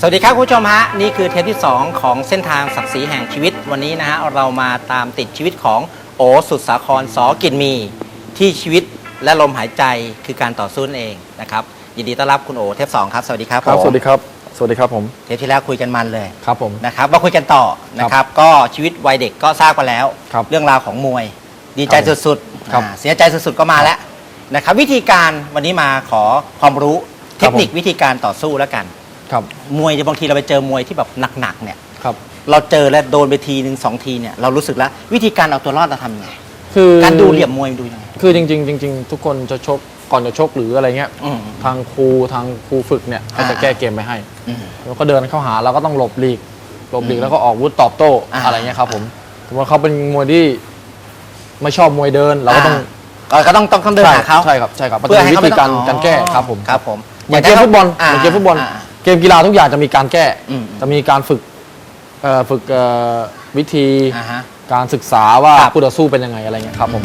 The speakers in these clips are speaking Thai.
สวัสดีครับคุณผู้ชมฮะนี่คือเทปที่ 2 ของเส้นทางศักดิ์ศรีแห่งชีวิตวันนี้นะฮะเรามาตามติดชีวิตของโอสุดสาครสอกินมี ที่ชีวิตและลมหายใจคือการต่อสู้นั่นเองนะครับยินดีต้อนรับคุณโอเทป2ครับสวัสดีครับครับ ผมสวัสดีครับ สวัสดีครับผม เทปที่แล้วคุยกันมันเลยครับผม นะครับมาคุยกันต่อนะครับก็ชีวิตวัยเด็กก็ทราบไปแล้ว ครับเรื่องราวของมวย ดีใจครับสุดครับ อ่าเสียใจสุดๆก็มาแล้วนะครับวิธีการวันนี้มาขอความรู้เทคนิคผมวิธีการต่อสู้แล้วกัน ครับมวยเนี่ยบางทีเราไปเจอมวยที่แบบหนักๆเนี่ย ครับ เราเจอแล้วโดนไปทีหนึ่งสองทีเนี่ยเรารู้สึกแล้ววิธีการเอาตัวรอดเราทำยังไงคือการดูเหลี่ยมมวยดูยังไง คือจริงๆจริงๆทุกคนจะชกก่อนจะชกหรืออะไรเงี้ยอืมทางครูทางครูฝึกเนี่ยก็จะอ่าแก้เกมไปให้อืม แล้วก็เดินเข้าหาเราก็ต้องหลบหลีกหลบหลีอืกมแล้วก็ออกวุธตอบโต้อ่า อะไรเงี้ยครับผมสมมติเขาเป็นมวยที่ไม่ชอบมวยเดินเราก็ต้องก็ก็ต้องต้องต้องเดินใช่หาเขาใช่ครับใช่ครับมันเพื่อจะให้มีวิเขาธีการไม่ต้องการแก้ครับผม ครับผมเหมือนเกมฟุตบอลเหมือนเกมฟุตบอลา เกมกีฬาทุกอย่างจะมีการแก้ อืมจะมีการฝึกเอ่อฝึกเอ่อวิธีอ่าฮะ การศึกษาว่าครับ คู่ต่อสู้เป็นยังไงอะไรเงี้ยครับผม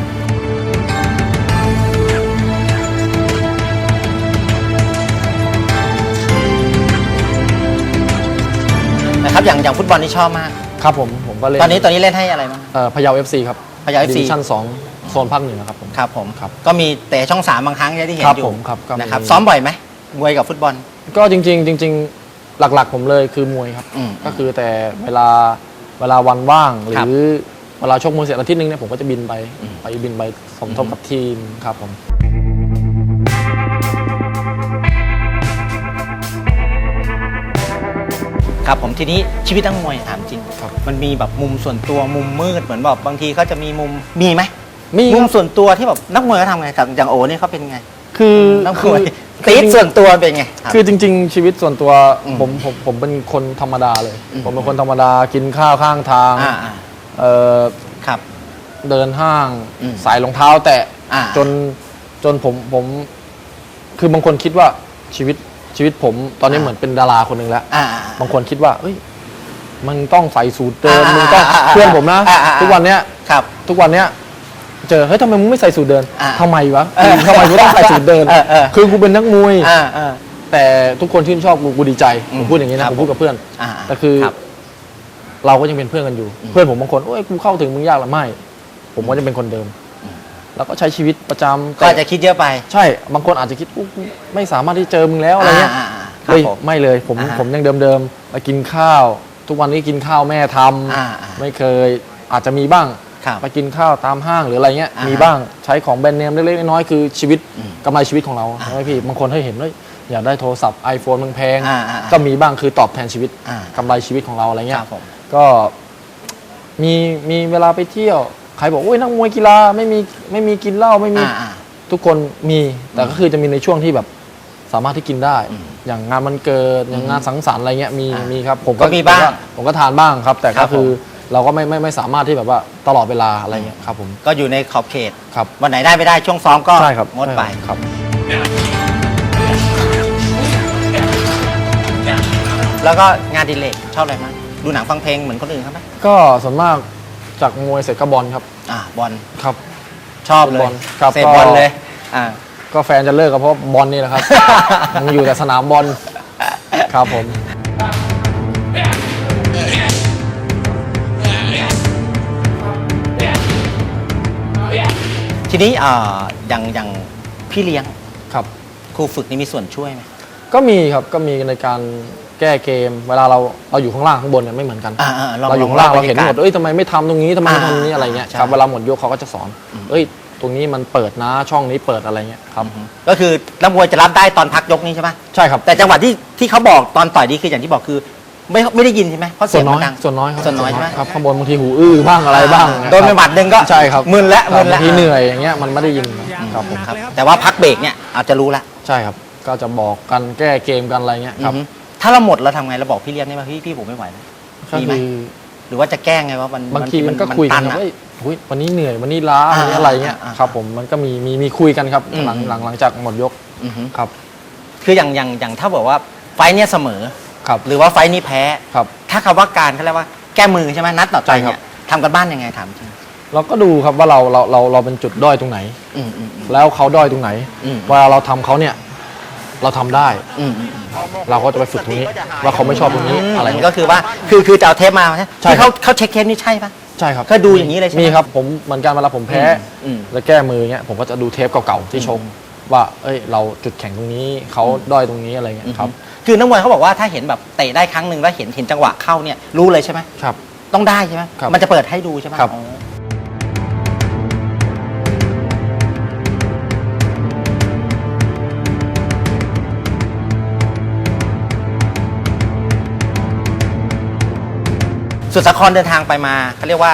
นะครับอย่างอย่างฟุตบอลนี่ชอบมาก ครับผมผมก็เล่นตอนนี้ตอนนี้เล่นให้อะไรบ้าง เอ่อพะเยาเอฟซีครับพะเยา FC ดิวิชั่นสองโซนภาคเหนือครับผม ครับผม ครับก็มีเตะช่องสามบางครั้งที่เห็นครับอยู่ผมครับก็มี นะครับ ซ้อมบ่อยไหมมวยกับฟุตบอล ก็จริง ๆ จริง ๆ หลัก ๆ ผมเลยคือมวยครับ อืมก็คือแต่เวลาเวลาวันว่างหครับรือเวลาชกมวยเสร็จอาทิตย์หนึงเนี่ยผมก็จะบินไปอืมไปบินไปสมทบกับทีมครับผม ครับผมทีนี้ชีวิตนักมวยถามจริง ครับ มันมีแบบมุมส่วนตัวมุมมืดเหมือนแบบบางทีเขาจะมีมุมมีไหมมีมุมครับส่วนตัวที่แบบนักมวยเขาทำไงจากอย่างโอนี่เขาเป็นไง คือนักมคือวยคือ ตีดส่วนตัวเป็นไงรับ คือจริง ๆ ชีวิตส่วนตัวอืมผมผมผมเป็นคนธรรมดาเลย อืม ผมเป็นคนธรรมดากินข้าวข้างทางอ่าอ่าเอ่อครับ เดินห้างอืม สายรองเท้าแตะ อ่า จนจนผมผม คือบางคนคิดว่าชีวิตชีวิตผมตอนนี้อ่า เหมือนเป็นดาราคนหนึ่งแล้ว อ่า บางคนคิดว่า เอ้ยมันต้องใส่สูทเดินอ่ามึงต้องอ่าอ่าเพื่อนผมนะ อ่าอ่าทุกวันเนี้ย ครับ ทุกวันเนี้ย เจอเฮ้ยทำไมมึงไม่ใส่สูทเดินอ่าทำไมวะเออทำไมกูต้องใส่สูทเดิน เออเออ คือกูเป็นนักมวย อ่าอ่า แต่ทุกคนชื่นชอบกูกูดีใจอืผม มพูดอย่างนี้ครันะบผมพูดกับเพื่อน อ่า แต่คือรับ เราก็ยังเป็นเพื่อนกันอยู่ อืมเพื่อนผมบางคนโอ้ยกูเข้าถึงมึงยากหรือไม่ ผมก็จะเป็นคนเดิม อืม แล้วก็ใช้ชีวิตประจำก็อาจจะคิดเยอะไปใช่บางคนอาจจะคิดอุ๊ยไม่สามารถที่เจอมึงแล้วอะไรเงี้ยาาอ่าครัเฮ้บยผมไม่เลยผมอ่าฮะผมยังเดิมๆไปกินข้าว ทุกวันนี้กินข้าวแม่ทำอ่าอ่า ไม่เคยอาจจะมีบ้าง ครับไปกินข้าวตามห้างหรืออะไรเงี้ย อ่าฮะมีบ้างใช้ของแบรนด์เนมเล็กๆน้อยๆคือชีวิตอืมกำไรชีวิตของเราอ่าใช่ไหมพี่บางคนให้เห็นว่าอยากได้โทรศัพท์ iPhone แพงๆอ่าอ่าก็มีบ้างคือตอบแทนชีวิตอ่ากำไรชีวิตของเราอะไรคเงี้รัยบผม ก็มีมีเวลาไปเที่ยวใครบอกโอ้ยนักมวยกีฬาไม่มีไม่มีกินเหล้าไม่มี อ่าอ่า ทุกคนมีแต่ก็คือจะมีในช่วงที่แบบสามารถที่กินได้อืมอย่างงานมันเกิดอย่างงานสังสรรค์อะไรเงี้ยมีอ่ามีมีครับผมก็มีบ้างผมผมก็ทานบ้างครับ แต่ครัก็บคือผม เราก็ไม่ไม่ไม่สามารถที่แบบว่าตลอดเวลาอะไรเงี้ยครับผมก็อยู่ในขอบเขต ครับ วันไหนได้ไม่ได้ช่วงซ้อมก็ใช่ครับงดไป ครับ แล้วก็งานอดิเลกชอบอะไรมากดูหนังฟังเพลงเหมือนคนอื่นเขาไหมก็ส่วนมากจากมวยเสร็จก็บอลครับอ่าบอลครับ ชอบเลบยอลครับเสพก็บอลเลยอ่า ก็แฟนจะเลิกก็เพราะบอลนี่แหละครับ มึงอยู่แต่สนามบอลครับผม ทีนี้อ่าอย่างอย่างพี่เลี้ยงครับ ครูฝึกนี่มีส่วนช่วยไหมก็มีครับก็มีในการแแก้เกม เวลาเราเราอยู่ข้างล่างข้างบนเนี่ยไม่เหมือนกัน อ่าอ่าลองเราอยู่ข้างล่างลองเราเห็นหมดบรรยากาศเอ้ยทำไมไม่ทำตรงนี้ทำไมไม่ทำตรงนี้อ่าอะไรเงี้ยใช่ครับเวลาหมดยกเขาก็จะสอน เอ้ย ตรงนี้มันเปิดนะช่องนี้เปิดอะไรเงี้ยครับ ก็คือนักมวยจะรับได้ตอนพักยกนี้ใช่ไหมใช่ครับแต่จังหวะที่ที่เขาบอกตอนต่อยนี่คืออย่างที่บอกคือ ไม่ไม่ได้ยินใช่ไหมเพราะส่เสีวยนงน้มัอยนดังส่วนน้อยครับส่วนน้อยใช่ไหมครับข้างบนบางทีหูอื้อบ้างอะไรบ้างโดนไปหมัดหนึ่งก็ใช่ครับมึนแล้วมึนบาแล้วงทีเหนื่อยอย่างเงี้ยมันไม่ได้ยินครับผมครับแต่ว่าพักเบรกเนี่ยอาจจะรู้ละใช่ครับ ก็จะบอกกันแก้เกมกันอะไรเงี้ยครับอือฮึถ้าเราหมดเราทำไงเราบอกพี่เลี้ยงได้ไหมพี่พี่ผมไม่ไหวแล้ว ก็มีไหม คือหรือว่าจะแก้ไงว่ามันบางทีมันก็คุยกันตัครับอะ เอ้ยอุ๊ยวันนี้เหนื่อยวันนี้ล้าอ่าวันนี้อะไรเงี้ยอ่าอ่าครับผมมันก็มีมีมีคุยกันครับอืม หลังหลังหลังจากหมดยกอือฮึ ครับ คืออย่างอย่างอย่างถ้าบอกว่าไฟท์เนี่ยเสมอ ครับหรือว่าไฟท์นี้แพ้ ครับ ถ้าคำว่าการเขาเรียกว่าแก้มือใช่ไหมนัดต่อไปใช่ครับเนี่ยทำกันบ้านยังไงถามจริงเราก็ดูครับว่าเราเราเราเราเป็นจุดด้อยตรงไหน อืมอืมอืม แล้วเขาด้อยตรงไหนอืม เวลาเราทำเขาเนี่ยเราทำได้ อืมอืมอืมเราก็จะไปฝึกตรงนี้ ว่าเขาไม่ชอบตรงนี้อะไรก็เงี้ย คือว่าคือคือจะเอาเทปมาใช่ไหมใช่ที่ครัเขาบเขาเช็คเทปนี่ใช่ปะ ใช่ครับเคยดูอย่างนี้เลยใช่ไหมมีครับผมเหมือนกันเวลาผมแพ้อืมแล้วแก้มือเงี้ยผมก็จะดูเทปเก่าๆที่ชก ว่า เอ้ย เราจุดแข็งตรงนี้เขาด้อยตรงนี้อะไรเงี้ยครับ คือนักมวยเขาบอกว่าถ้าเห็นแบบเตะได้ครั้งหนึ่งแล้วเห็นเห็นจังหวะเข้าเนี่ยรู้เลยใช่ไหมครับ ต้องได้ใช่ไหมครับมันจะเปิดให้ดูใช่ไหมครับ อ๋อสุดสาครเดินทางไปมาเขาเรียกว่า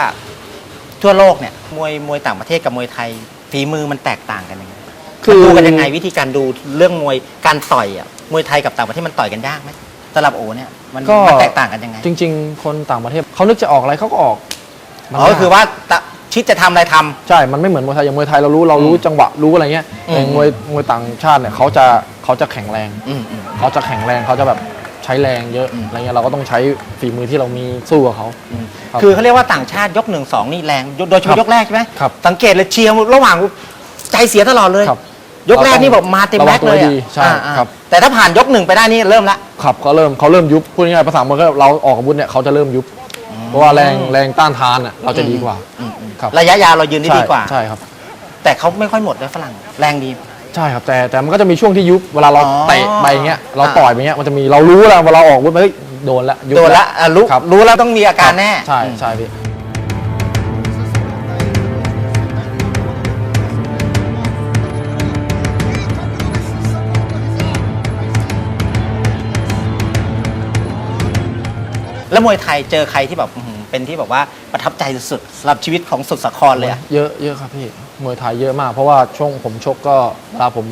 ทั่วโลกเนี่ยมวยมวยต่างประเทศกับมวยไทยฝีมือมันแตกต่างกันยังไง คือมันดูกันยังไงวิธีการดูเรื่องมวยการต่อยอะมวยไทยกับต่างประเทศมันต่อยกันยากไหมสำหรับโอเนี่ยมันก็ มันแตกต่างกันยังไงจริง ๆ คนต่างประเทศเขานึกจะออกอะไรเขาก็ออกมันอ๋อก็คือว่าตะชิดจะทำอะไรทำ ใช่ มันไม่เหมือนมวยไทย อย่างมวยไทยเรารู้เรารู้จังหวะรู้อะไรเงี้ยอืม แต่มวยมวยต่างชาติเนี่ยเขาจะเขาจะแข็งแรง อืมอืม เขาจะแข็งแรงเขาจะแบบใช้แรงเยอะอืม อะไรเงี้ยเราก็ต้องใช้ฝีมือที่เรามีสู้กับเขา อืมครับคือเขาเรียกว่าต่างชาติยกหนึ่งสองนี่แรงโดยเฉครัพาะบยกแรกใช่ไหมครับสังเกตเลยเชียร์ระหว่างใจเสียตลอดเลย ครับ ยกแรกนี่แบบมาเต็มระวัแม็งกซ์เลยตัวให้อะดีใช่อ่าอ่าครับ แต่ถ้าผ่านยกหนึ่งไปได้นี่เริ่มละครับเขาเริ่มเขาเริ่มยุบพูดง่ายๆภาษามวยก็เราออกอาวุธเนี่ยเขาจะเริ่มยุบ เพราะว่าแรงแรงต้านทานอะเราจะดีกว่าอืมอืมครับระยะยาวเรายืนได้ใช่ดีกว่าใช่ครับ แต่เขาไม่ค่อยหมดเลยฝรั่งแรงดี ใช่ครับแต่แต่มันก็จะมีช่วงที่ยุบเวลาเราอ๋อเตะไปอย่างเงี้ยเราอ่า ต่อยไปเงี้ยมันจะมีเรารู้แล้วเวลาออกอาวุธไปเฮ้ยโดนละยุบ โดนละอะรู้ครับ รู้แล้วต้องมีอาการแน่ ใช่อืมใช่พี่ แล้วมวยไทยเจอใครที่แบบอื้อหือเป็นที่แบบว่าประทับใจสุดๆสำหรับชีวิตของสุดสาครเลยอะ เยอะเยอะครับพี่มวยไทยเยอะมาก เพราะว่าช่วงผมชกก็เวลาผม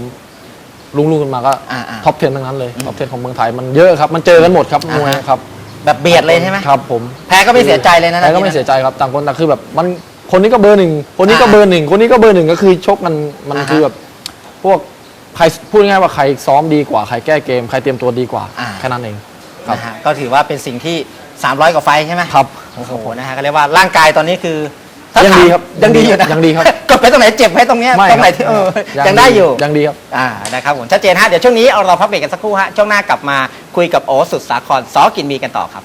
ลุงลุงกันมาก็อ่าอ่าท็อป10ทั้งนั้นเลยท็อป10ของเมืองไทยมันเยอะครับมันเจอกันหมดครับอ่ามวยฮะครับแบบเบียดเลยใช่ไหมครับผมแพ้ก็ไม่เสียใจเลยนะแพ้ก็ไม่เสียใจครับต่างคนต่างคือแบบมันคนนี้ก็เบอร์หนึ่งคนนี้ก็เบอร์หนึ่งคนนี้ก็เบอร์หนึ่งก็คือชกกันมันอ่าฮะคือแบบพวกใครพูดง่ายๆว่าใครซ้อมดีกว่าใครแก้เกมใครเตรียมตัวดีกว่าอ่า แค่นั้นเองครับ นะฮะก็ถือว่าเป็นสิ่งที่ 300 กว่าไฟล์ใช่ไหมครับ โอ้โหนะฮะก็เรียกว่าร่างกายตอนนี้คือถ้ายังถามดีครับยังดีอยู่นะยังดีครับ กดไปตรงไหนเจ็บไปตรงเนี้ยไม่ตรงไหนคที่บเออยังได้อยู่ยังดีครับ อ่านะครับผมชัดเจนฮะเดี๋ยวช่วงนี้เอาเราพักเบรกกันสักครู่ฮะช่วงหน้ากลับมาคุยกับโอสุดสาครซอกินมีกันต่อครับ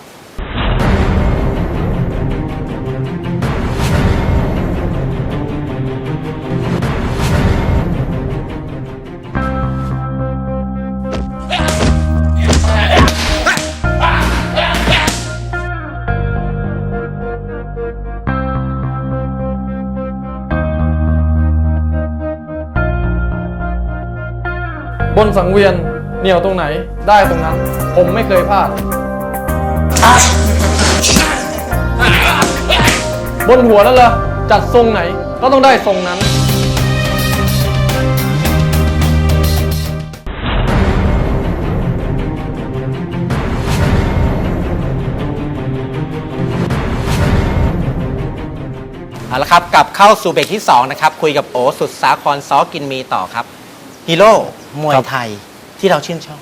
สังเวียนเหนียวตรงไหนได้ตรงนั้น ผมไม่เคยพลาด บนหัวนั่นเหรอจัดทรงไหนก็ต้องได้ทรงนั้น เอาละครับกลับเข้าสู่เบรกที่ 2 นะครับ คุยกับโอสุดสาครซอกินมีต่อครับ ฮีโร่มวยครับไทยที่เราชื่นชอบ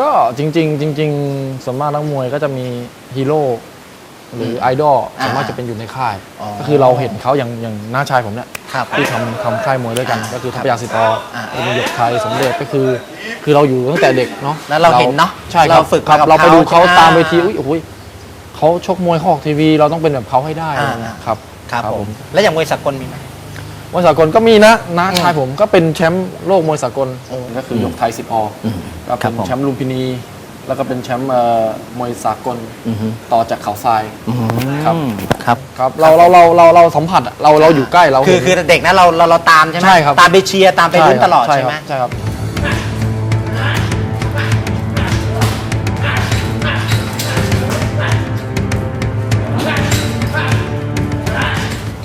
ก็จริง ๆ จริงๆส่วนมากนักมวยก็จะมีฮีโร่หรือไอดอลอ่าส่วนมากจะเป็นอยู่ในค่าย อ๋อก็คือเราเห็นเขาอย่างอย่างน้าชายผมเนี่ยครับที่ทำทำค่ายมวยด้วยกัน ก็คือทัพยาสิทธิ์ออ่าเป็นหยกไทยสมเด็จก็คือ คือเราอยู่ตั้งแต่เด็กเนาะแล้วเราเห็นเนอะใช่ครับเราฝึกครับกับเราไปดูเขาเขาตามเวทีอ่าอุ้ยโอ้ยเขาชกมวยเขาออกทีวี เราต้องเป็นแบบเขาให้ได้อ่า อะไรเงี้ยครับ ครับผม แล้วอย่างมวยสากลมีไหม มวยสากลก็มีนะน้าอืมชายผมก็เป็นแชมป์โลกมวยสากลโอ้ก็คือหยกไทยสิบอออืมก็ครัเป็บนผมแชมป์ลุมพินี แล้วก็เป็นแชมป์เอ่อมวยสากลอือฮึต่อจากเขาทรายครับครับครับเราเราเราเราเราสัมผัสอะเราเราอยู่ใกล้เราคือเห็นคือเด็กนะเราเราเราตามใช่ไหมใช่ครับตามไปเชียร์ตามไปลุ้นตลอดใช่ไหมใช่ครับ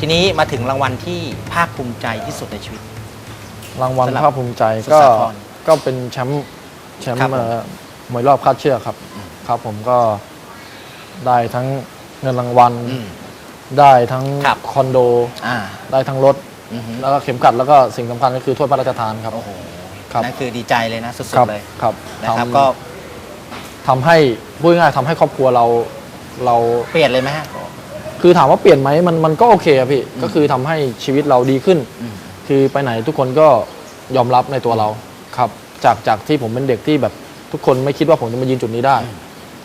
ทีนี้มาถึงรางวัลที่ภาคภูมิใจที่สุดในชีวิต รางวัลสำหรับภาคภูมิใจสุดก็สาครก็เป็นแชมป์แชมป์ครับผมเอ่อมวยรอบคาดเชือกครับ ครับผมก็ได้ทั้งเงินรางวัล อืม ได้ทั้งครับ คอนโด อ่าได้ทั้งรถ อือฮึแล้วก็เข็มขัดแล้วก็สิ่งสำคัญก็คือถ้วยพระราชทานครับ โอ้โหครับ นั่นคือดีใจเลยนะ สุดครับๆเลยครับนะครับ ทำก็ทำให้พูดง่ายๆทำให้ครอบครัวเราเราเปลี่ยนเลยไหมฮะ คือถามว่าเปลี่ยนไหมมันมันก็โอเคอะพี่ ก็คือทำให้ชีวิตเราดีขึ้นอืมคือไปไหนทุกคนก็ยอมรับในตัวเราครับ จากจากที่ผมเป็นเด็กที่แบบทุกคนไม่คิดว่าผมจะมายืนจุดนี้ได้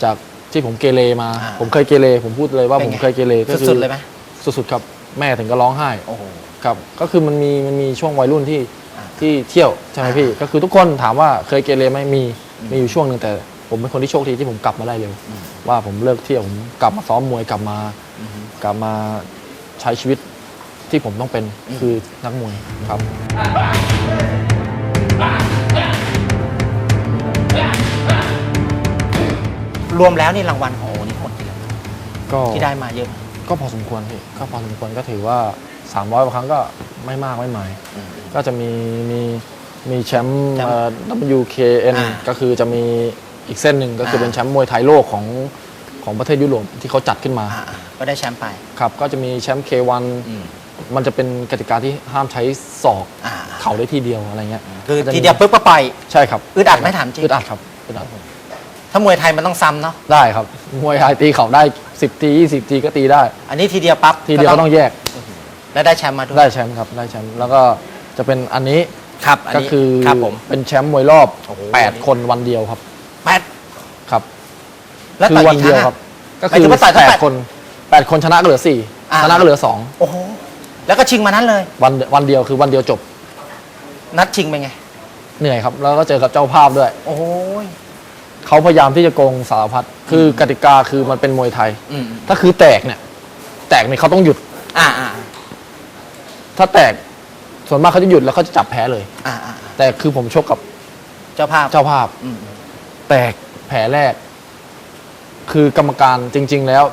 จากที่ผมเกเรมา อ่าผมเคยเกเรผมพูดเลยว่าเป็นผมไงเคยเกเรก็คือสุดๆเลยไหม สุดๆครับแม่ถึงก็ร้องไห้ โอ้โห ครับก็คือมันมีมันมีช่วงวัยรุ่นที่อ่าที่เที่ยวใช่ไหมอ่าพี่ ก็คือทุกคนถามว่าเคยเกเรไหมมีอืมมีอยู่ช่วงหนึ่งแต่ ผมเป็นคนที่โชคดีที่ผมกลับมาได้เร็วอืมว่าผมเลิกเที่ยวผมกลับมาซ้อมมวยกลับมาอือฮึ กลับมาใช้ชีวิตที่ผมต้องเป็นอืมคือนักมวยครับ รวมแล้วนี่รางวัลของโอนี่หมดกี่รางวัลก็ที่ได้มาเยอะไหมก็พอสมควรพี่ก็พอสมควรก็ถือว่า 300กว่าครั้งก็ไม่มากไม่หมาย อืม ก็จะมีมีมีแชมป์แชมป์เอ่อ WKN อ่าก็คือจะมีอีกเส้นหนึ่งก็คืออาเป็นแชมป์มวยไทยโลกของ ของประเทศยุโรปที่เขาจัดขึ้นมาอ่าๆก็ได้แชมป์ไป ครับก็จะมีแชมป์ K1 อืมมันจะเป็นกติกาที่ห้ามใช้ศอกอ่าเข่าได้ทีเดียวอะไรเงี้ยคือจะมีทีเดียวปุ๊บก็ปล่อยใช่ครับอึดอัดไหมถามจริงอึดอัดครับอึดอัดถ้ามวยไทยมันต้องซ้ำเนาะได้ครับมวยไทยตีเข่าได้ 10 ที20 ทีก็ตีได้ อันนี้ทีเดียวปั๊บทีเดียวก็ต้องแยก แล้วได้แชมป์มาด้วยได้แชมป์ครับได้แชมป์แล้วก็จะเป็นอันนี้ครับอันก็นี้คือครับผมเป็นแชมป์มวยรอบโอ้โห8คนวันเดียวครับแปดครับ แล้วคืต่อยวักี่เดียวครั้งครับอะก็หมายคืถึองว่าต่อยทั้งแปแปดดคนแปดคนชนะก็เหลือสี่อ่า ชนะก็เหลือสองโอ้โหแล้วก็ชิงมานั้นเลย วันวันเดียวคือวันเดียวจบนัดชิงเป็นไง เหนื่อยครับ แล้วก็เจอกับเจ้าภาพด้วย โอ้ยเขาพยายามที่จะโกงสารพัดคือกติกาคือมันเป็นมวยไทย อืมถ้าคือแตกเนี่ย แตกเนี่ยเขาต้องหยุด อ่าอ่าถ้าแตกส่วนมากเขาจะหยุดแล้วเขาจะจับแพ้เลย อ่าอ่าแต่คือผมชกกับเจ้าภาพเจ้าภาพ อืมแตกแผลแรก คือกรรมการจริง ๆ แล้ว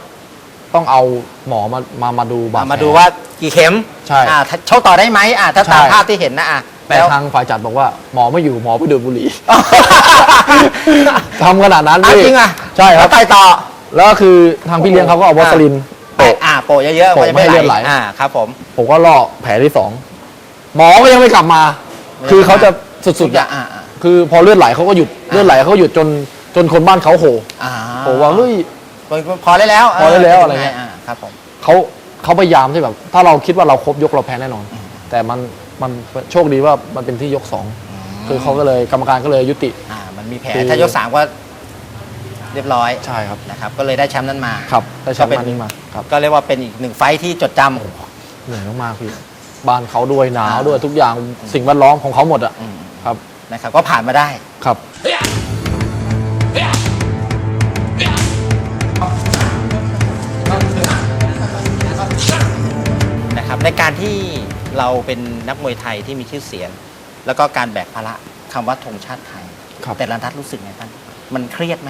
ต้องเอาหมอมามามาดูบาดอะแผล มาดูว่ากี่เข็มใช่อ่าถ้าชกต่อได้ไหมอ่าถ้าตามใช่ภาพที่เห็นนะอะแต่แล้ว ทางฝ่ายจัดบอกว่าหมอไม่อยู่หมอไปดูดบุหรี่ ทำขนาดนั้นอะพี่จริงอะใช่ครับแล้วต่อยต่อแล้วก็คือทางพี่เลี้ยงเขาก็เอาวอสลินโปะ อ่าโปะเยอะๆโปะนจะไม่ให้เลือดไหล อ่าครับผม ผมก็ล่อแผลที่สองหมอก็ยังไม่กลับมา ไม่คือเขาจะสุทุดกๆอย่าอะงอ่าอ่า คือพอเลือดไหลเขาก็หยุดอ่าเลือดไหลเขาก็หยุดจน จนคนบ้านเขาโหอ่าโหว่าเฮ้ย พอได้แล้วพอได้แล้วอะไรเงี้ยาครับผมเขาเขาพยายามที่แบบ ถ้าเราคิดว่าเราครบยกเราแพ้แน่นอน แต่มันมันโชคดีว่ามันเป็นที่ยกสองคือเขาก็เลยกรรมการก็เลยยุติ อ่ามันมีแผลคือ ถ้ายกสามก็เรียบร้อยใช่ครับนะครับ ก็เลยได้แชมป์นั้นมาครับได้แชมป์ก็เป็นมานี้มาครับก็เรียกว่าเป็นอีกหนึ่งไฟท์ที่จดจำ เหนื่อยมากๆพี่บ้านเขาด้วยหนาวอ่าด้วยทุกอย่างสิ่งแวดล้อมของเขาหมดอะอืม ครับนะครับก็ผ่านมาได้ ครับน ในการที่เราเป็นนักมวยไทยที่มีชื่อเสียง แล้วก็การแบกภาระคำว่าธงชาติไทย ครับ แต่ละนัดรู้สึกไงบ้างมันเครียดไหม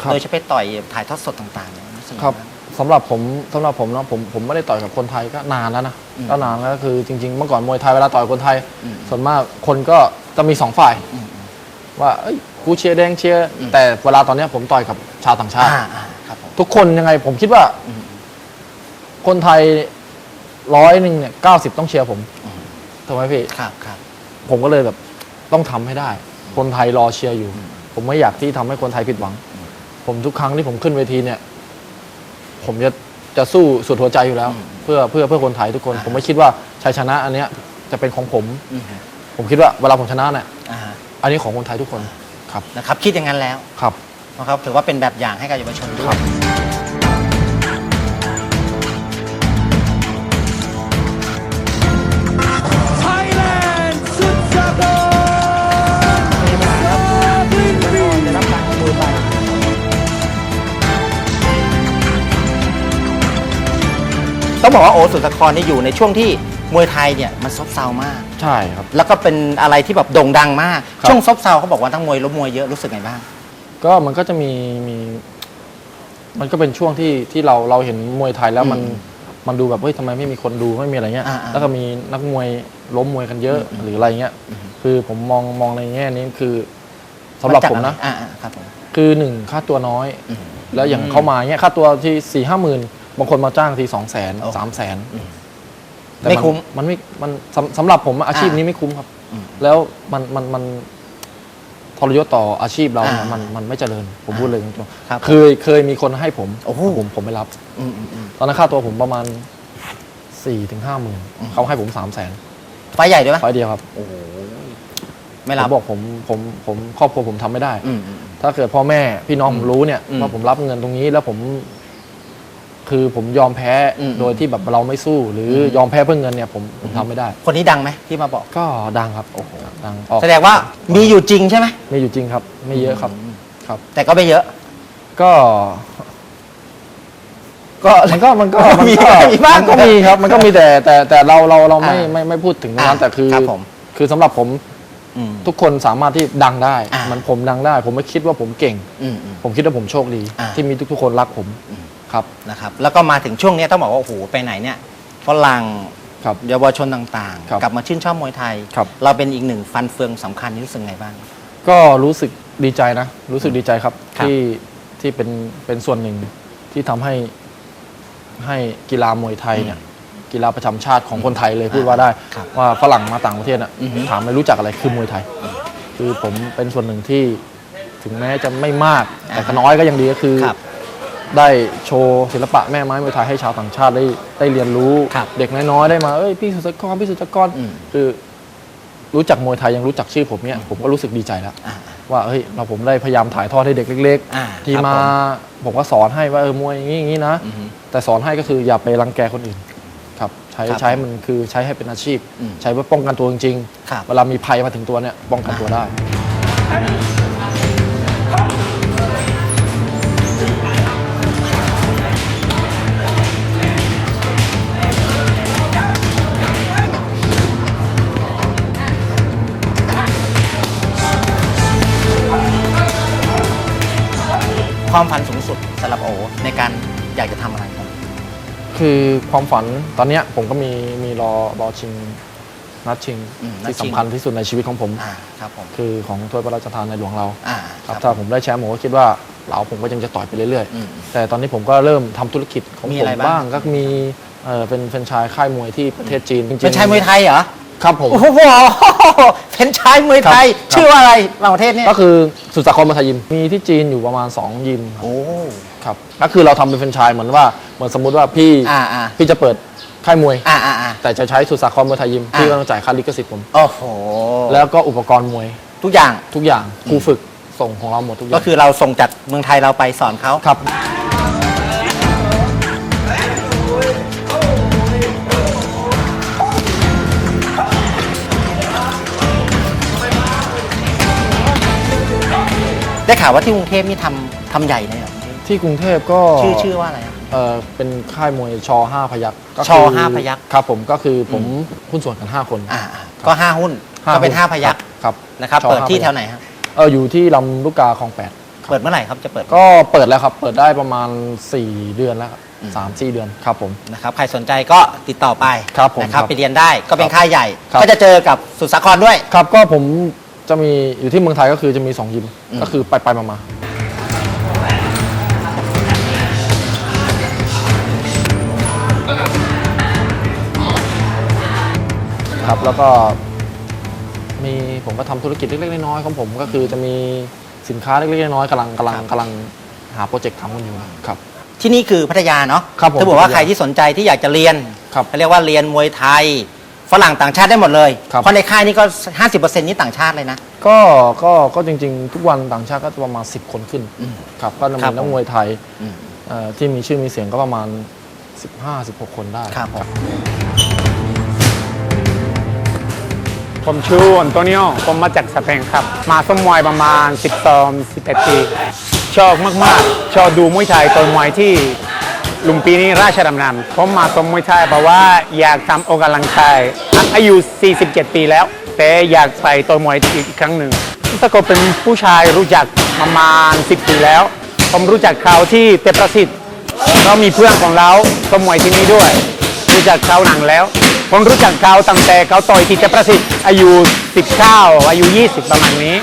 ครับ โดยเฉพาะต่อยถ่ายทอดสดต่างๆเนี่ยรู้สึกไงครับาง สำหรับผมสำหรับผมนะผมผมไม่ได้ต่อยกับคนไทยก็นานแล้วนะอืมก็นานแล้วก็คือจริงๆเมื่อก่อนมวยไทยเวลาต่อยกับคนไทย อืมส่วนมากคนก็จะมีสองฝ่าย อืมว่าเอ้ยกูเชียร์แดงเชียร์อืม แต่เวลาตอนเนี้ยผมต่อยกับชาวต่างชาติ อ่าอ่าครับผมทุกคนยังไงผมคิดว่าอืม คนไทย ร้อยหนึ่งเนี่ยเก้าสิบต้องเชียร์ผมอืมถูกไหมพี่ ครับครับ ผมก็เลยแบบต้องทำให้ได้ คนไทยรอเชียร์อยู่อืมผมไม่อยากที่ทำให้คนไทยผิดหวังอืมผมทุกครั้งที่ผมขึ้นเวทีเนี่ย ผมจะจะสู้สุดหัวใจอยู่แล้ว อืมเพื่อเพื่อเพื่อคนไทยทุกคน อ่า ผมไม่คิดว่าชัยชนะอันเนี้ยจะเป็นของผม อืมผมคิดว่าเวลาผมชนะเนี่ยอ่าอันนี้ของคนไทยทุกคนครับนะครับ คิดอย่างนั้นแล้วครับ นะครับถือว่าเป็นแบบอย่างให้กับเยาวชนด้วย Thailand บอกว่าโอสุสาครนี่อยู่ในช่วงที่มวยไทยเนี่ยมันซบเซามาก ใช่ครับ แล้วก็เป็นอะไรที่แบบโด่งดังมาก ครับ ช่วงซบเซาเขาบอกว่าทั้งมวยล้มมวยเยอะรู้สึกไงบ้าง ก็มันก็จะมีมี มันก็เป็นช่วงที่ที่เราเราเห็นมวยไทยแล้วมันอืมมันดูแบบเฮ้ยทำไมไม่มีคนดูไม่มีอะไรเงี้ย อ่าๆแล้วก็มีนักมวยล้มมวยกันเยอะหรืออะไรเงี้ย คือผมมองมองในแง่นี้คือสำหรับผมนะอ่าๆครับผม คือหนึ่งค่าตัวน้อย อืมแล้วอย่างเข้ามาเงี้ยค่าตัวที่สี่ห้าหมื่น บางคนมาจ้างทีสองแสนโอ้สามแสนอืมแต่ไม่คุ้มมันไม่มันสำสำหรับผมอาชีพอ่านี้นี้ไม่คุ้มครับอืมแล้วมันมันมันทรยศต่ออาชีพเราเนี่ยอ่ามัมันมันไม่เจริญ ผมพูดเลยตรงครับๆเคยเคยมีคนให้ผมโอ้โหผมผมไม่รับอืมอืมอืมตอนนั้นค่าตัวผมประมาณสี่ถึงห้าหมื่นเขาให้ผมสามแสนไฟล์ใหญ่ด้วยไหมไฟล์เดียวครับโอ้โหไม่ผรับมบอกผมผมผมครอบครัวผมทำไม่ได้อืมอืมถ้าเกิดพ่อแม่พี่น้องผมรู้เนี่ยอืมว่าผมรับเงินตรงนี้แล้วผม คือผมยอมแพ้อืมโดยที่แบบเราไม่สู้ หรืออมยอมแพ้เพื่อเงินเนี่ยผมผมทำไม่ได้ คนนี้ดังไหมที่มาบอก ก็ดังครับโอ้โหดังออกแสดงว่ามีอยู่จริงใช่ไหมมีอยู่จริงครับ ไม่เยอะครับครับ แต่ก็ไม่เยอะ ก็ก็มันก็มันก็มีมันก็มีบ้างมันก็มีครับ มันก็มีแต่แต่แต่เราเราเราไม่อ่าไม่ไม่พูดถึงตรงนั้นอ่าแต่คือครับผม คือสำหรับผมอืม ทุกคนสามารถที่ดังได้ อ่าเหมันผมดังได้ ผมไม่คิดว่าผมเก่ง อืมอืม ผมคิดว่าผมโชคดี อ่าที่มีทุกๆคนรักผม อืม ครับนะครับแล้วก็มาถึงช่วงเนี้ยต้องบอกว่าโอ้โหไปไหนเนี่ยฝรั่งครับ เยาวชนต่างครับๆ กลับมาชื่นชอบมวยไทย ครับ เราเป็นอีกหนึ่งฟันเฟืองสำคัญนี่รู้สึกไงบ้าง ก็รู้สึกดีใจนะ รู้สึกดีใจครับ ครับ ที่ที่เป็นเป็นส่วนหนึ่งที่ทำให้ให้กีฬามวยไทยเนี่ยกีฬาประจำชาติของคนไทยเลยพูดว่าได้ ครับว่าฝรั่งมาต่างประเทศอะอือฮึ ถามไม่รู้จักอะไรคือมวยไทย คือผมเป็นส่วนหนึ่งที่ถึงแม้จะไม่มาก แต่ก็น้อยก็ยังดีก็คือ ครับ ได้โชว์ศิลปะแม่ไม้มวยไทยให้ชาวต่างชาติได้ได้เรียนรู้ครับเด็กน้อยๆได้มาเอ้ยพี่สุสกรพี่สุสกรอืม คือรู้จักมวยไทยยังรู้จักชื่อผมเนี่ยผมก็รู้สึกดีใจแล้ว อ่า ว่าเฮ้ยเราผมได้พยายามถ่ายทอดให้เด็กเล็กอ่าๆ ที่ครับมาผผมก็สอนให้ว่าเออมวยอย่างนี้อย่างนี้นะ อือฮึ แต่สอนให้ก็คืออย่าไปรังแกคนอื่นครับใช้ครับใช้มันคือใช้ให้เป็นอาชีพ อืมใช้เพื่อป้องกันตัวจริงครับ ๆเวลามีภัยมาถึงตัวเนี่ยป้องกันตัวได้ ความฝันสูงสุดสำหรับโอในการอยากจะทำอะไรครับคือความฝันตอนเนี้ยผมก็มีมีรอรอชิงนัดชิงอืมนัดที่ชิงสำคัญที่สุดในชีวิตของผม อ่าครับผมคือของถ้วยพระราชทานในหลวงเราอ่าครับถ้าผมได้แชมป์ผมก็คิดว่าเราผมก็ยังจะต่อยไปเรื่อยอืม ๆ แต่ตอนนี้ผมก็เริ่มทำธุรกิจของมีผอะไรมบ้าง บ้างก็มีเออเป็นแฟรนไชส์ค่ายมวยที่ประเทศจีนจริงๆเป็นชายมวยไทยเหรอ ครับผม โอ้โหเป็นชายมวยไทย ครับ ชื่อว่าอะไรบางประเทศเนี่ย ก็คือสุดสาครมาทยิม มีที่จีนอยู่ประมาณ 2 ยิมครับโอ้ ครับก็คือเราทำเป็นแฟรนไชส์เหมือนว่าเหมือนสมมุติว่าพี่อ่าอ่า พี่จะเปิดค่ายมวย อ่าอ่าอ่า แต่จะใช้สุดสาครมาทยิมอ่าพี่ก็ต้องจ่ายค่าลิขสิทธิ์ผม โอ้โหแล้วก็อุปกรณ์มวยทุกอย่างทุกอย่างครูฝึกส่งของเราหมดทุกอย่าก็งคือเราส่งจากเมืองไทยเราไปสอนเขา ครับ ได้ข่าวว่าที่กรุงเทพนี่ทำทำใหญ่เลยเหรอที่กรุงเทพก็ชื่อชื่อว่าอะไรอะ เออเป็นค่ายมวยชอห้าพยักก็ชอห้าพยัคฆ์ ครับผมก็คือผมหุ้นส่วนกัน 5 คนอ่าอ่าก็ห้าหุ้นก็เป็นห้าพยักครับนะครับ ชอเปิดที่ห้าพยัคฆ์แถวไหนครับเอออยู่ที่ลำลูกกาคลองแปดเปิดเมื่อไหร่ครับจะเปิด ก็เปิดแล้วครับ เปิดได้ประมาณ 4 เดือนแล้วครับสามสี่เดือนครับผม นะครับใครสนใจก็ติดต่อไปครับผมนะครับครับไปเรียนได้ก็เป็นครับค่ายใหญ่ ครับ ก็จะเจอกับสุดสาครด้วย ครับก็ผม จะมีอยู่ที่เมืองไทยก็คือจะมี 2 ยิมอืมก็คือไปไปมามาครับแล้วก็มีผมก็ทำธุรกิจเล็กๆน้อยๆของผมก็คือจะมีสินค้าเล็กๆน้อยๆกำลังกำลังกำลังหาโปรเจกต์ทำกันอยู่ครับ ที่นี่คือพัทยาเนาะครับผมถ้าบอกว่าพัทยาใครที่สนใจที่อยากจะเรียนครับ เขาเรียกว่าเรียนมวยไทย ฝรั่งต่างชาติได้หมดเลย ครับ เพราะในค่ายนี้ก็ 50%นี่ต่างชาติเลยนะ ก็ก็ก็จริงๆ ทุกวันต่างชาติก็จะประมาณ 10 คนขึ้นอืมครับก็จะครัมีบนักมวยไทยอืม เอ่อที่มีชื่อมีเสียงก็ประมาณ 15-16 คนได้ ครับผม ผมชื่ออันโตนิโอผมมาจากสเปนครับ มาสมมวยประมาณ 12 11 ปี ชอบมาก ๆ ชอบดูมวยไทยต่อยมวยที่ ลุงปีนี้ราชดำเนินผมมาสมมวยไทยเพราะว่าอยากทำออกกำลังกายอายุ 47 ปีแล้ว แต่อยากไปต่อยมวยอีกครั้งหนึ่งถ้าก็เป็นผู้ชายรู้จักประมาณ 10 ปีแล้ว ผมรู้จักเขาที่เตประสิทธิ์เรามีเพื่อนของเราสมมวยที่นี่ด้วย รู้จักเขาหนังแล้ว ผมรู้จักเขาตั้งแต่เขาต่อยที่เตประสิทธิ์อายุ 19 อายุ 20 ประมาณนี้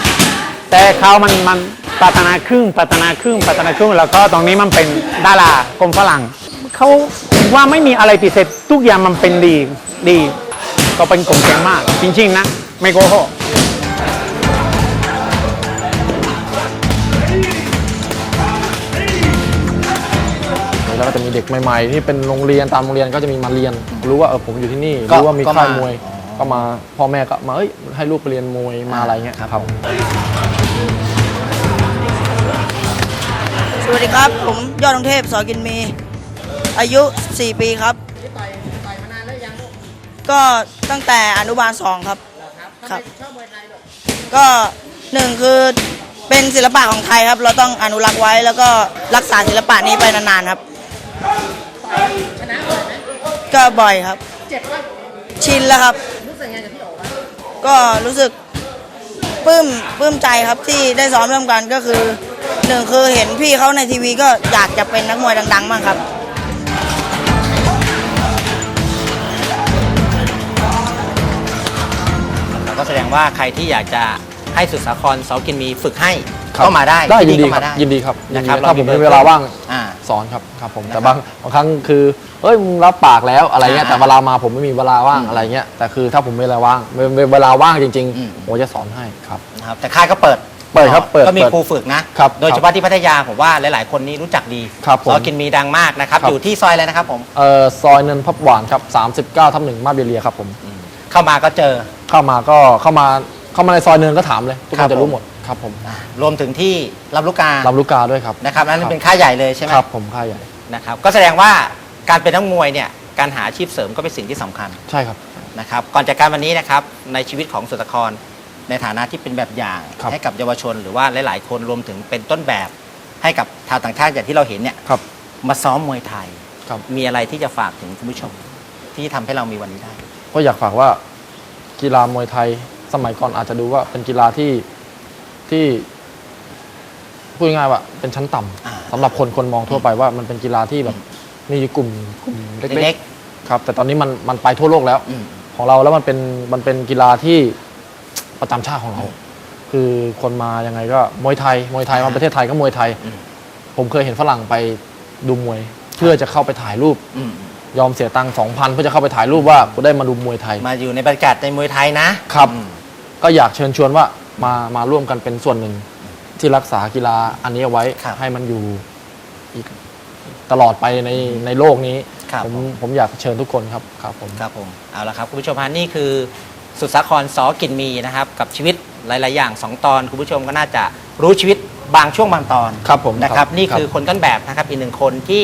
แต่เขามันมัน พัฒนาครึ่งพัฒนาครึ่งพัฒนาครึ่งแล้วก็ตรงนี้มันเป็นดารากรมฝรั่งเขาว่าไม่มีอะไรพิเศษทุกอย่างมันเป็นดีดี ก็เป็นกลมเก่งมาก จริง ๆ นะ ไม่โกหกแล้วก็จะมีเด็กใหม่ๆที่เป็นโรงเรียนตามโรงเรียนก็จะมีมาเรียน รู้ว่าเออผมอยู่ที่นี่ก็รู้ว่ามีก็ค่ายมามมวย ก็มาพ่อแม่ก็มาเอ้ยให้ลูกไปเรียนมวยมาอะไรเงี้ยครับ วัสดีครับ ผมยอดกรุงเทพสอกินมี อายุ 4 ปีครับก็ตั้งแต่อนุบาลสองครับครับก็หนึ่งคือเป็นศิลปะของไทยครับ เราต้องอนุรักษ์ไว้แล้วก็รักษาศิลปะนี้ไปนานๆครับก็บ่อยครับชินแล้วครับก็รู้สึกปลื้มปลื้มใจครับที่ได้ซ้อมร่วมกันก็คือ หนึ่งคือเห็นพี่เขาในทีวีก็อยากจะเป็นนักมวยดังๆมากครับ แล้วก็แสดงว่าใครที่อยากจะให้สุดสาครสอกินมีฝึกให้ครับก็มาได้ได้ที่ยินดีก็ครัมาบได้ยินดีครับยินดีนะครับถ้าผมเรามีมีเวลาว่างอ่า สอนครับครับผมนะครับแต่บางบางครั้งคือเอ้ยมึงรับปากแล้วอะไรเงี้ยอ่าแต่เวลามาผมไม่มีเวลาว่างอะไรเงี้ยแต่คือถ้าผมมีเวลาว่างเวเวเวลาว่างจริงอืม ๆผมจะสอนให้ครับนะครับแต่ค่ายก็เปิด เปิดครับเปิดก็มีเปิด ครูฝึกนะครับโดยเฉพาะที่พัทยาผมว่าหลาย ๆ คนนี้รู้จักดีครับผมสอกินมีดังมากนะครับครับ อยู่ที่ซอยอะไรนะครับผมเอ่อซอยเนินพับหวานครับ39ทับหนึ่งมาบเบียเรียครับผมเข้ามาก็เจอ เข้ามาก็เข้ามาเข้ามาในซอยเนินก็ถามเลยทุกคครับนจะผมรู้หมดครับผมรวมถึงที่รับลูกกาลำลูกกาด้วยครับนะครับนั่นครับเป็นค่ายใหญ่เลยใช่ไหมครับผมค่ายใหญ่นะครับก็แสดงว่าการเป็นนักมวยเนี่ยการหาอาชีพเสริมก็เป็นสิ่งที่สำคัญ ใช่ครับ นะครับก่อนจากการวันนี้นะครับในชีวิตของสุตคร ในฐานะที่เป็นแบบอย่าง ครับให้กับเยาวชนหรือว่าหลาย ๆ คนรวมถึงเป็นต้นแบบ ให้กับชาวต่างชาติอย่างที่เราเห็นเนี่ยครับ มาซ้อมมวยไทย ครับ มีอะไรที่จะฝากถึงคุณผู้ชม ที่ทำให้เรามีวันนี้ได้ ก็อยากฝากว่ากีฬามวยไทยสมัยก่อนอาจจะดูว่าเป็นกีฬาที่ที่พูดง่ายๆว่าเป็นชั้นต่ำอ่า สำหรับคนคนมองทั่วไปว่ามันเป็นกีฬาที่แบบมีกลุ่มกลุ่มเล็เล็กกๆครับ แต่ตอนนี้มันมันไปทั่วโลกแล้วอืม ของเราแล้วมันเป็นมันเป็นกีฬาที่ ประจำชาติของเรา คือคนมายังไงก็มวยไทยมวยไทยมาประเทศไทยก็มวยไทยอืมผมเคยเห็นฝรั่งไปดูมวย เพื่อจะเข้าไปถ่ายรูปอืมยอมเสียตังค์สองพันเพื่อจะเข้าไปถ่ายรูปว่ากูได้มาดูมวยไทย มาอยู่ในบรรยากาศในมวยไทยนะครับอืมก็อยากเชิญชวนว่ามามาร่วมกันเป็นส่วนหนึ่ง ที่รักษากีฬาอันนี้เอาไว้ครับให้มันอยู่อีกตลอดไปในในโลกนี้ครับผมผมอยากเชิญทุกคนครับครับผมครับผมเอาละครับคุณผู้ชมฮะนี่คือ สุดสาครสอกินมีนะครับ กับชีวิตหลาย ๆ อย่าง 2 ตอน คุณผู้ชมก็น่าจะรู้ชีวิตบางช่วงบางตอนครับผมนะครับ นี่ครับคือคนต้นแบบนะครับอีกหนึ่งคนที่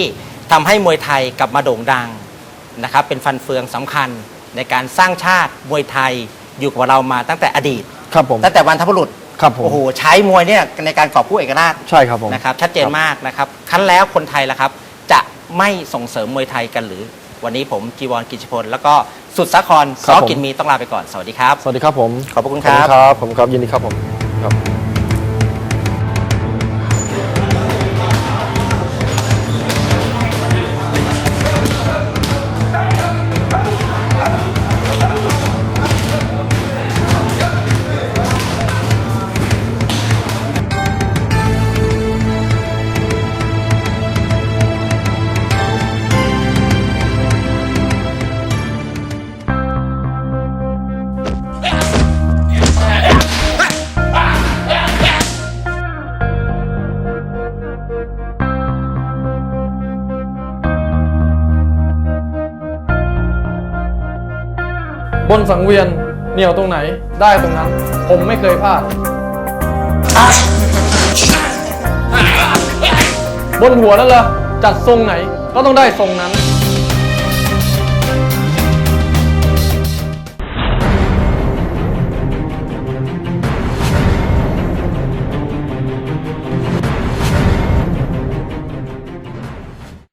ทำให้มวยไทยกลับมาโด่งดังนะครับ เป็นฟันเฟืองสำคัญในการสร้างชาติมวยไทยอยู่กับเรามาตั้งแต่อดีตครับผมตั้งแต่วันทบุรุษครับผมโอ้โหใช้มวยเนี่ยในการกอบกู้เอกราชใช่ครับผมนะครับชัดเจนมากนะครับครั้นแล้วคนไทยล่ะครับ จะไม่ส่งเสริมมวยไทยกันหรือ วันนี้ผมจีวรกิจพล แล้วก็สุดสาครคสรับอผม กินมีต้องลาไปก่อน สวัสดีครับ สวัสดีครับผมขอบพระคุณขอบคคุรัณบครับผมครับยินดีครับผมครับ สังเวียนเหนียวตรงไหนได้ตรงนั้น ผมไม่เคยพลาด บนหัวนั่นเหรอจัดทรงไหนก็ต้องได้ทรงนั้น